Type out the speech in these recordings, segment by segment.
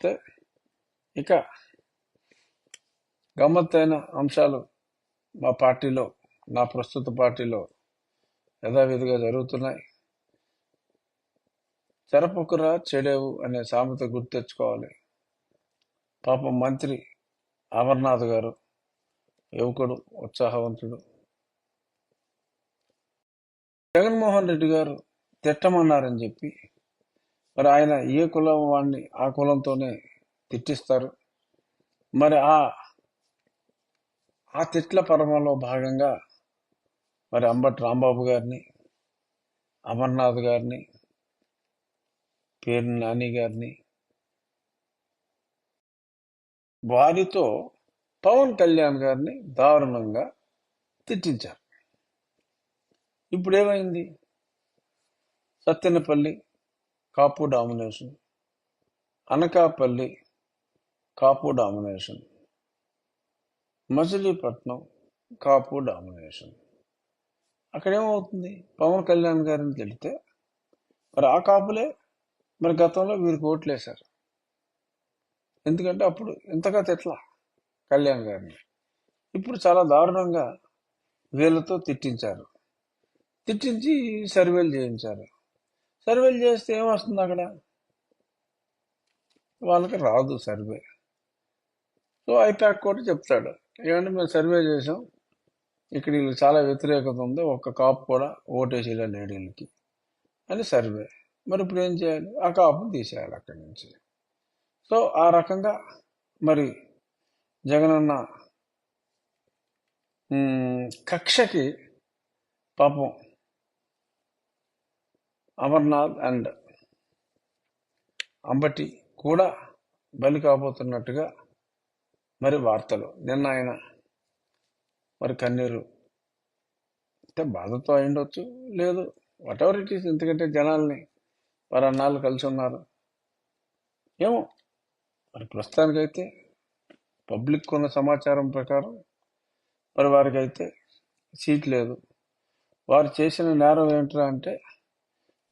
వస్తే ఇక గమ్మత్తైన అంశాలు మా పార్టీలో నా ప్రస్తుత పార్టీలో యథావిధిగా జరుగుతున్నాయి. చెరపకురా చెడేవు అనే సామెత గుర్తెచ్చుకోవాలి పాపం మంత్రి అమర్నాథ్ గారు యువకుడు ఉత్సాహవంతుడు. జగన్మోహన్ రెడ్డి గారు తిట్టమన్నారని చెప్పి మరి ఆయన ఏ కులం వాడిని ఆ కులంతోనే తిట్టిస్తారు. మరి ఆ ఆ తిట్ల పరమలో భాగంగా మరి అంబటి రాంబాబు గారిని అమర్నాథ్ గారిని పేరు నాని గారిని వారితో పవన్ కళ్యాణ్ గారిని దారుణంగా తిట్టించారు. ఇప్పుడు ఏమైంది Sattenapalli Kapu domination. Anakapalli Kapu domination. Machilipatnam Kapu domination. అక్కడ ఏమవుతుంది పవన్ కళ్యాణ్ గారిని తెలితే మరి ఆ కాపులే మరి గతంలో వీరికి ఓట్లేశారు. ఎందుకంటే అప్పుడు ఇంతగా తిట్లా కళ్యాణ్ గారిని. ఇప్పుడు చాలా దారుణంగా వీళ్ళతో తిట్టించారు. తిట్టించి సర్వేలు చేయించారు. సర్వేలు చేస్తే ఏమొస్తుంది అక్కడ? వాళ్ళకి రాదు సర్వే. సో ఐపాక్ కూడా చెప్తాడు. ఏమంటే మేము సర్వే చేసాం ఇక్కడ వీళ్ళు చాలా వ్యతిరేకత ఉంది. ఒక్క కాపు కూడా ఓటేసేలా లేడు వీళ్ళకి. అని సర్వే. మరి ఇప్పుడు ఏం చేయాలి? ఆ కాపును తీసేయాలి అక్కడి నుంచి. సో ఆ రకంగా మరి జగనన్న కక్షకి పాపం అమర్నాథ్ అండ్ అంబటి కూడా బలి కాబోతున్నట్టుగా మరి వార్తలు. నిన్న ఆయన మరి కన్నీరు అంటే బాధతో అయిండొచ్చు లేదు వాట్ ఎవర్ ఇట్ ఈస్ ఎందుకంటే జనాల్ని వారు అన్నాళ్ళు కలిసి ఉన్నారు. ఏమో మరి ప్రస్తుతానికైతే పబ్లిక్ ఉన్న సమాచారం ప్రకారం మరి వారికైతే సీట్ లేదు. వారు చేసిన నేరం ఏంట్రా అంటే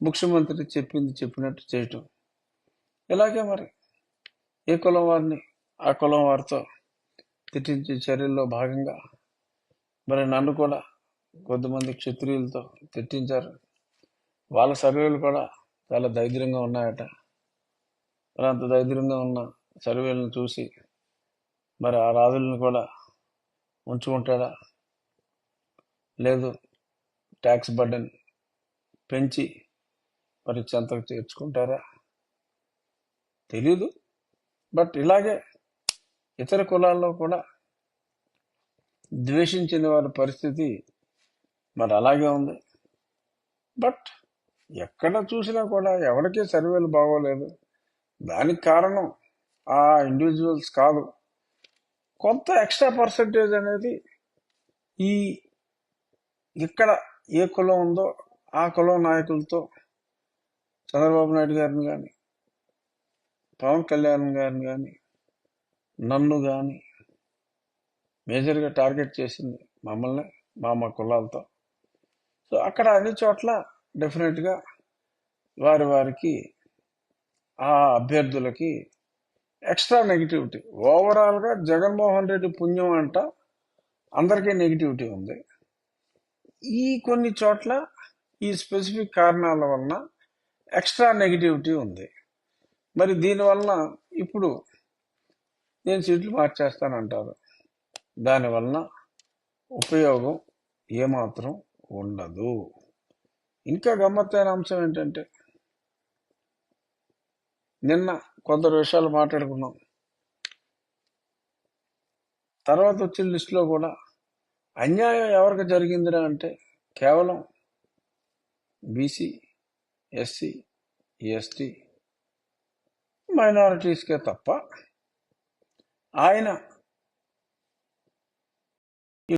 ముఖ్యమంత్రి చెప్పింది చెప్పినట్టు చేయటం. ఇలాగే మరి? ఏ కులం వారిని? ఆ కులం వారితో తిట్టించే చర్యల్లో భాగంగా మరి నన్ను కూడా కొద్దిమంది క్షత్రియులతో తిట్టించారు. వాళ్ళ సర్వేలు కూడా చాలా దైద్యంగా ఉన్నాయట. మరి అంత దైద్యంగా ఉన్న సర్వేలను చూసి మరి ఆ రాజులను కూడా ఉంచుకుంటాడా? లేదు ట్యాక్స్ బర్డన్ పెంచి మరి చెంతకు చేర్చుకుంటారా? తెలీదు. బట్ ఇలాగే ఇతర కులాల్లో కూడా ద్వేషించిన వారి పరిస్థితి మరి అలాగే ఉంది. బట్ ఎక్కడ చూసినా కూడా ఎవరికీ సర్వేలు బాగోలేదు. దానికి కారణం ఆ ఇండివిజువల్స్ కాదు. కొంత ఎక్స్ట్రా పర్సంటేజ్ అనేది ఈ ఇక్కడ ఏ కులం ఉందో ఆ కులం నాయకులతో చంద్రబాబు నాయుడు గారిని కానీ పవన్ కళ్యాణ్ గారిని కానీ నన్ను కానీ మేజర్గా టార్గెట్ చేసింది మమ్మల్ని మా మా కులాలతో. సో అక్కడ అన్ని చోట్ల డెఫినెట్గా వారి వారికి ఆ అభ్యర్థులకి ఎక్స్ట్రా నెగిటివిటీ. ఓవరాల్గా జగన్మోహన్ రెడ్డి పుణ్యం అంట అందరికీ నెగిటివిటీ ఉంది. ఈ కొన్ని చోట్ల ఈ స్పెసిఫిక్ కారణాల వలన ఎక్స్ట్రా నెగిటివిటీ ఉంది. మరి దీనివలన ఇప్పుడు నేను సీట్లు మార్చేస్తానంటారు. దానివలన ఉపయోగం ఏమాత్రం ఉండదు. ఇంకా గమ్మత్తైన అంశం ఏంటంటే నిన్న కొందరు విషయాలు మాట్లాడుకున్నాం. తర్వాత వచ్చిన లిస్టులో కూడా అన్యాయం ఎవరికి జరిగిందిరా అంటే కేవలం బీసీ ఎస్సీ ఎస్టీ మైనారిటీస్కే తప్ప ఆయన